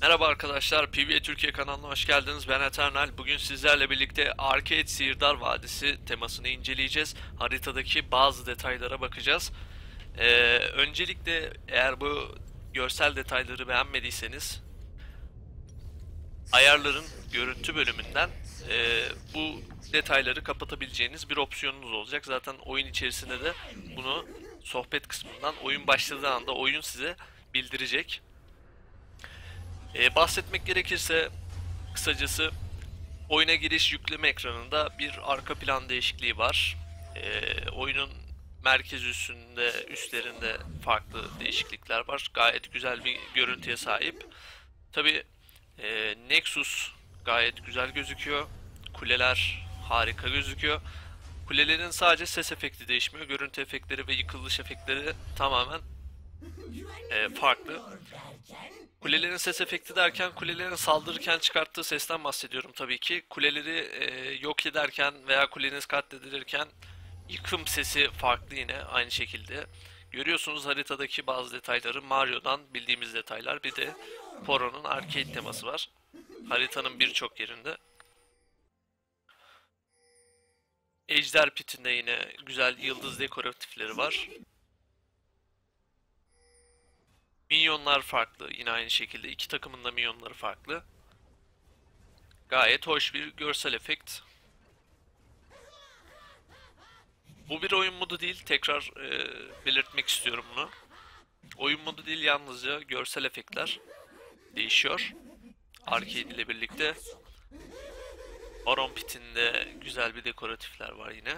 Merhaba arkadaşlar, PBA Türkiye kanalına hoş geldiniz. Ben Eternal. Bugün sizlerle birlikte Arcade Sihirdar Vadisi temasını inceleyeceğiz. Haritadaki bazı detaylara bakacağız. Ee, öncelikle eğer bu görsel detayları beğenmediyseniz ayarların görüntü bölümünden e, bu detayları kapatabileceğiniz bir opsiyonunuz olacak. Zaten oyun içerisinde de bunu sohbet kısmından oyun başladığı anda oyun size bildirecek. Ee, bahsetmek gerekirse kısacası oyuna giriş yükleme ekranında bir arka plan değişikliği var. Ee, oyunun merkez üstünde, üstlerinde farklı değişiklikler var. Gayet güzel bir görüntüye sahip. Tabi e, Nexus gayet güzel gözüküyor. Kuleler harika gözüküyor. Kulelerin sadece ses efekti değişmiyor. Görüntü efektleri ve yıkılış efektleri tamamen e, farklı. Kulelerin ses efekti derken kulelerin saldırırken çıkarttığı sesten bahsediyorum tabii ki. Kuleleri e, yok ederken veya kuleniz katledilirken yıkım sesi farklı yine aynı şekilde. Görüyorsunuz haritadaki bazı detayları Mario'dan bildiğimiz detaylar. Bir de Poro'nun arcade teması var. Haritanın birçok yerinde. Ejder Pit'inde yine güzel yıldız dekoratifleri var. Minyonlar farklı. Yine aynı şekilde iki takımın da minyonları farklı. Gayet hoş bir görsel efekt. Bu bir oyun modu değil. Tekrar e, belirtmek istiyorum bunu. Oyun modu değil yalnızca görsel efektler değişiyor. Arcade ile birlikte. Baron Pit'inde güzel bir dekoratifler var yine.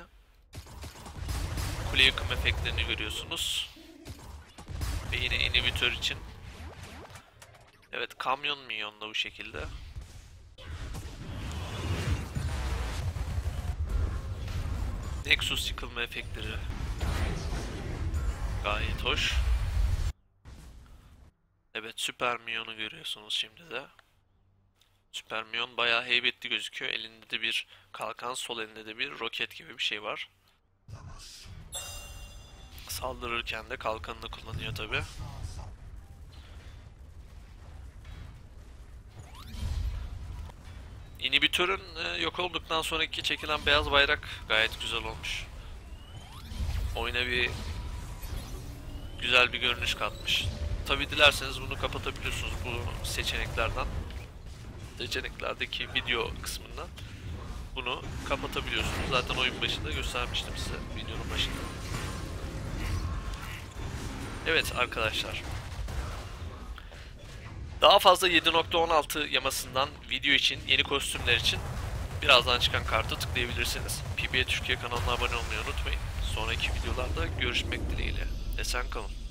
Kule yıkım efektlerini görüyorsunuz. Ve yine inhibitör için. Evet kamyon minyon da bu şekilde. Nexus yıkılma efektleri gayet hoş. Evet Süper Mion'u görüyorsunuz şimdi de. Süper Mion bayağı heybetli gözüküyor. Elinde de bir kalkan, sol elinde de bir roket gibi bir şey var. Saldırırken de kalkanını kullanıyor tabi. İnhibitörün e, yok olduktan sonraki çekilen beyaz bayrak gayet güzel olmuş. Oyuna bir güzel bir görünüş katmış. Tabi dilerseniz bunu kapatabiliyorsunuz bu seçeneklerden. Seçeneklerdeki video kısmından bunu kapatabiliyorsunuz. Zaten oyun başında göstermiştim size videonun başında. Evet arkadaşlar. Daha fazla 7.16 yamasından video için, yeni kostümler için birazdan çıkan kartı tıklayabilirsiniz. PBA Türkiye kanalına abone olmayı unutmayın. Sonraki videolarda görüşmek dileğiyle. Esen kalın.